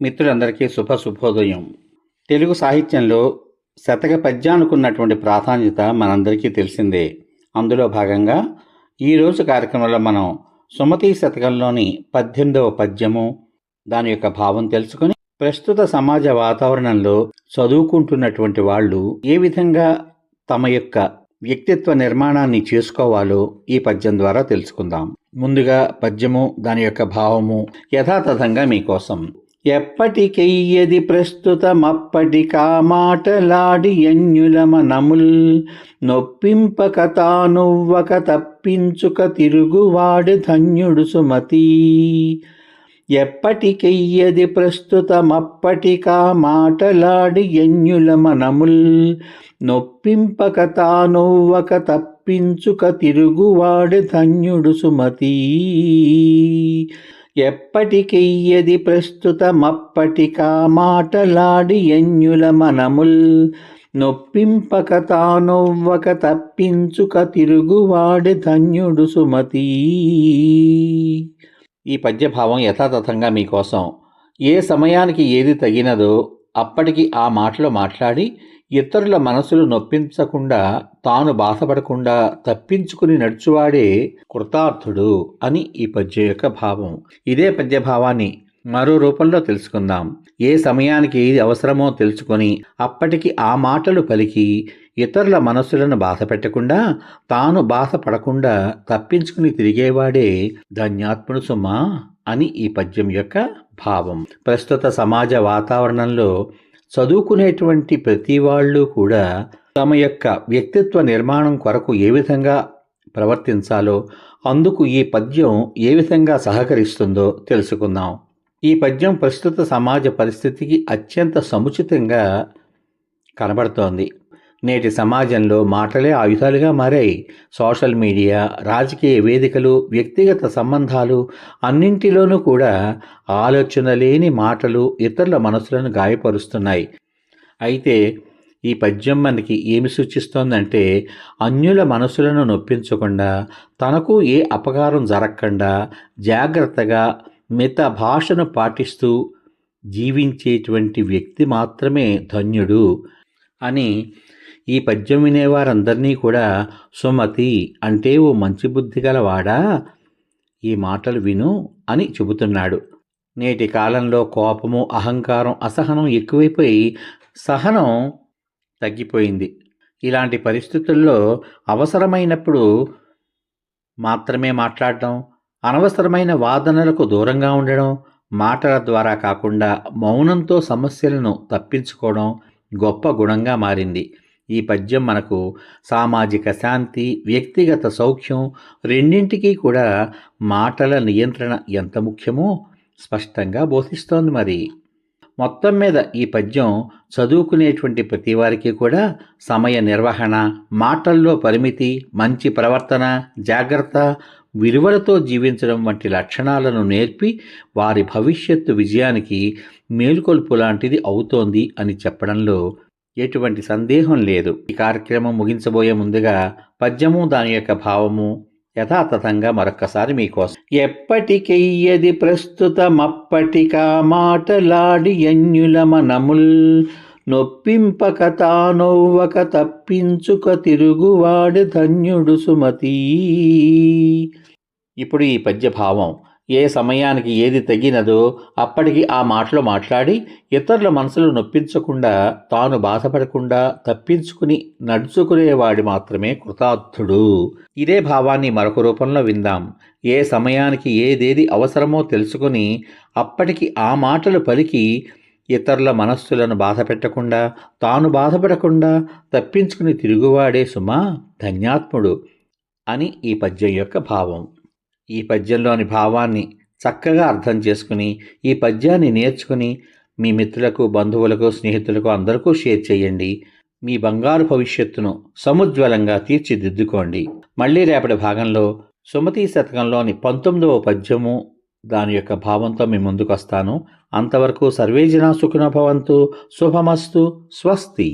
మిత్రులందరికీ శుభ శుభోదయం. తెలుగు సాహిత్యంలో శతక పద్యానుకున్నటువంటి ప్రాధాన్యత మనందరికీ తెలిసిందే. అందులో భాగంగా ఈరోజు కార్యక్రమంలో మనం సుమతి శతకంలోని పద్దెనిమిదవ పద్యము దాని యొక్క భావం తెలుసుకొని ప్రస్తుత సమాజ వాతావరణంలో చదువుకుంటున్నటువంటి వాళ్ళు ఏ విధంగా తమ యొక్క వ్యక్తిత్వ నిర్మాణాన్ని చేసుకోవాలో ఈ పద్యం ద్వారా తెలుసుకుందాం. ముందుగా పద్యము దాని యొక్క భావము యథాతథంగా మీకోసం. ఎప్పటికెయ్యది ప్రస్తుతమప్పటి మాటలాడి ఎన్యుల మనముల్ నొప్పింపక తానువ్వక తప్పించుక తిరుగువాడు ధన్యుడు సుమతి. ఎప్పటికెయ్యది ప్రస్తుతమప్పటికా మాటలాడి ఎన్యుల మనముల్ నొప్పింపక తానువ్వక తప్పించుక తిరుగువాడు ధన్యుడు సుమతీ. ఎప్పటికెయ్యది ప్రస్తుతమప్పటికా మాటలాడి ఎన్యుల మనముల్. నొప్పింపక తానొవ్వక తప్పించుక తిరుగువాడి ధన్యుడు సుమతి. ఈ పద్యభావం యథాతథంగా మీకోసం. ఏ సమయానికి ఏది తగినదో అప్పటికి ఆ మాటలో మాట్లాడి ఇతరుల మనసులు నొప్పించకుండా తాను బాధపడకుండా తప్పించుకుని నడుచువాడే కృతార్థుడు అని ఈ పద్య యొక్క భావం. ఇదే పద్యభావాన్ని మరో రూపంలో తెలుసుకుందాం. ఏ సమయానికి ఏది అవసరమో తెలుసుకొని అప్పటికి ఆ మాటలు పలికి ఇతరుల మనస్సులను బాధ పెట్టకుండా తాను బాధపడకుండా తప్పించుకుని తిరిగేవాడే ధన్యాత్ముడు సుమా అని ఈ పద్యం యొక్క భావం. ప్రస్తుత సమాజ వాతావరణంలో చదువుకునేటువంటి ప్రతి వాళ్ళు కూడా తమ యొక్క వ్యక్తిత్వ నిర్మాణం కొరకు ఏ విధంగా ప్రవర్తించాలో అందుకు ఈ పద్యం ఏ విధంగా సహకరిస్తుందో తెలుసుకుందాం. ఈ పద్యం ప్రస్తుత సమాజ పరిస్థితికి అత్యంత సముచితంగా కనబడుతోంది. నేటి సమాజంలో మాటలే ఆయుధాలుగా మారాయి. సోషల్ మీడియా రాజకీయ వేదికలు వ్యక్తిగత సంబంధాలు అన్నింటిలోనూ కూడా ఆలోచన లేని మాటలు ఇతరుల మనసులను గాయపరుస్తున్నాయి. అయితే ఈ పద్యం మనకి ఏమి సూచిస్తోందంటే అన్యుల మనసులను నొప్పించకుండా తనకు ఏ అపకారం జరగకుండా జాగ్రత్తగా మిత భాషను పాటిస్తూ జీవించేటువంటి వ్యక్తి మాత్రమే ధన్యుడు అని ఈ పద్యం వినేవారందరినీ కూడా సుమతి అంటే ఓ మంచి బుద్ధి గలవాడా? ఈ మాటలు విను అని చెబుతున్నాడు. నేటి కాలంలో కోపము అహంకారం అసహనం ఎక్కువైపోయి సహనం తగ్గిపోయింది. ఇలాంటి పరిస్థితుల్లో అవసరమైనప్పుడు మాత్రమే మాట్లాడడం అనవసరమైన వాదనలకు దూరంగా ఉండడం మాటల ద్వారా కాకుండా మౌనంతో సమస్యలను తప్పించుకోవడం గొప్ప గుణంగా మారింది. ఈ పద్యం మనకు సామాజిక శాంతి వ్యక్తిగత సౌఖ్యం రెండింటికి కూడా మాటల నియంత్రణ ఎంత ముఖ్యమో స్పష్టంగా బోధిస్తోంది మరి. మొత్తం మీద ఈ పద్యం చదువుకునేటువంటి ప్రతి వారికి కూడా సమయ నిర్వహణ మాటల్లో పరిమితి మంచి ప్రవర్తన జాగ్రత్త విలువలతో జీవించడం వంటి లక్షణాలను నేర్పి వారి భవిష్యత్తు విజయానికి మేలుకొల్పు లాంటిది అవుతోంది అని చెప్పడంలో ఎటువంటి సందేహం లేదు. ఈ కార్యక్రమం ముగించబోయే ముందుగా పద్యము దాని యొక్క భావము యథాతథంగా మరొక్కసారి మీకోసం. ఎప్పటికెయ్యది ప్రస్తుతమప్పటికా మాటలాడి అన్యుల మనముల్ నొప్పింపక తానొవ్వక తప్పించుక తిరుగువాడు ధన్యుడు సుమతి. ఇప్పుడు ఈ పద్యభావం ఏ సమయానికి ఏది తగినదో అప్పటికి ఆ మాటలు మాట్లాడి ఇతరుల మనసులు నొప్పించకుండా తాను బాధపడకుండా తప్పించుకుని నడుచుకునేవాడి మాత్రమే కృతార్థుడు. ఇదే భావాన్ని మరొక రూపంలో విందాం. ఏ సమయానికి ఏదేది అవసరమో తెలుసుకుని అప్పటికి ఆ మాటలు పలికి ఇతరుల మనస్సులను బాధపెట్టకుండా తాను బాధపడకుండా తప్పించుకుని తిరుగువాడే సుమా ధన్యాత్ముడు అని ఈ పద్యం యొక్క భావం. ఈ పద్యంలోని భావాన్ని చక్కగా అర్థం చేసుకుని ఈ పద్యాన్ని నేర్చుకుని మీ మిత్రులకు బంధువులకు స్నేహితులకు అందరికీ షేర్ చేయండి. మీ బంగారు భవిష్యత్తును సముజ్వలంగా తీర్చిదిద్దుకోండి. మళ్ళీ రేపటి భాగంలో సుమతి శతకంలోని పంతొమ్మిదవ పద్యము దాని యొక్క భావంతో మీ ముందుకు వస్తాను అంతవరకు సర్వేజన సుఖిన భవంతు శుభమస్తు స్వస్తి.